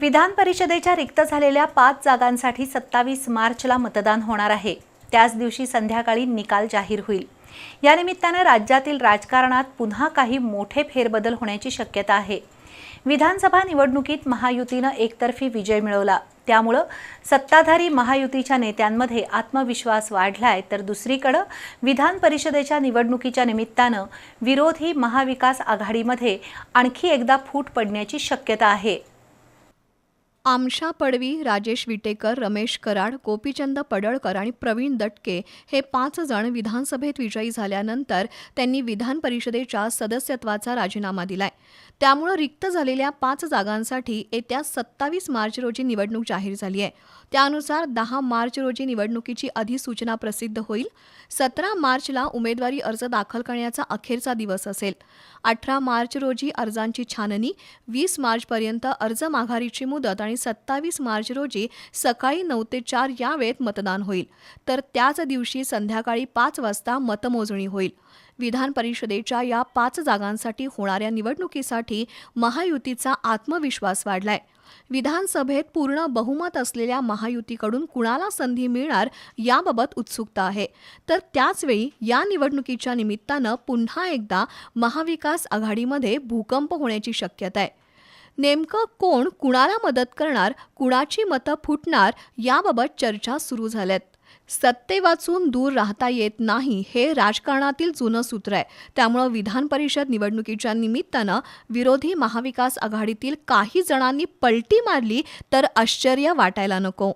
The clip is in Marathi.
विधान परिषदेच्या रिक्त झालेल्या पाच जागांसाठी सत्तावीस मार्चला मतदान होणार आहे. त्याच दिवशी संध्याकाळी निकाल जाहीर होईल. या निमित्तानं राज्यातील राजकारणात पुन्हा काही मोठे फेरबदल होण्याची शक्यता आहे. विधानसभा निवडणुकीत महायुतीनं एकतर्फी विजय मिळवला. त्यामुळं सत्ताधारी महायुतीच्या नेत्यांमध्ये आत्मविश्वास वाढलाय तर दुसरीकडं विधान परिषदेच्या निवडणुकीच्या निमित्तानं विरोधी महाविकास आघाडीमध्ये आणखी एकदा फूट पडण्याची शक्यता आहे. आमशा पडवी राजेश विटेकर रमेश कराड गोपीचंद पडळकर आणि प्रवीण दटके हे पाच जण विधानसभेत विजयी झाल्यानंतर त्यांनी विधान परिषदेच्या सदस्यत्वाचा राजीनामा दिलाय. त्यामुळं रिक्त झालेल्या पाच जागांसाठी येत्या सत्तावीस मार्च रोजी निवडणूक जाहीर झाली आहे. त्यानुसार दहा मार्च रोजी निवडणुकीची अधिसूचना प्रसिद्ध होईल. सतरा मार्चला उमेदवारी अर्ज दाखल करण्याचा अखेरचा दिवस असेल. अठरा मार्च रोजी अर्जांची छाननी वीस मार्चपर्यंत अर्ज माघारीची मुदत आणि सत्तावीस मार्च रोजी सकाळी नऊ ते चार या वेळेत मतदान होईल. तर त्याच दिवशी संध्याकाळी पाच वाजता मतमोजणी होईल. विधान परिषदेच्या या पाच जागांसाठी होणाऱ्या निवडणुकीसाठी महायुतीचा आत्मविश्वास वाढलाय. विधानसभेत पूर्ण बहुमत असलेल्या महायुतीकडून कुणाला संधी मिळणार याबाबत उत्सुकता आहे. तर त्याचवेळी या निवडणुकीच्या निमित्तानं पुन्हा एकदा महाविकास आघाडीमध्ये भूकंप होण्याची शक्यता आहे. नेमकं कोण कुणाला मदत करणार कुणाची मतं फुटणार याबाबत चर्चा सुरू झाल्यात. सत्ते वाचून दूर राहता येत नाही हे राजकारणातील जुनं सूत्र आहे. त्यामुळं विधान परिषद निवडणुकीच्या निमित्तानं विरोधी महाविकास आघाडीतील काही जणांनी पलटी मारली तर आश्चर्य वाटायला नको.